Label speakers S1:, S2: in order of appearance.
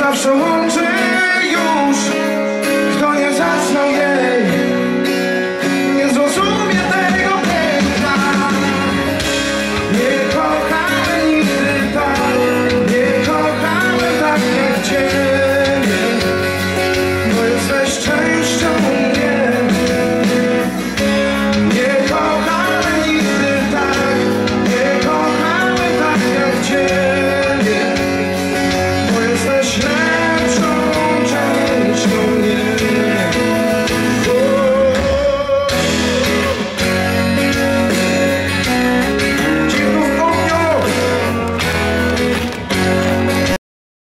S1: zawsze łączy już. Kto nie zaznał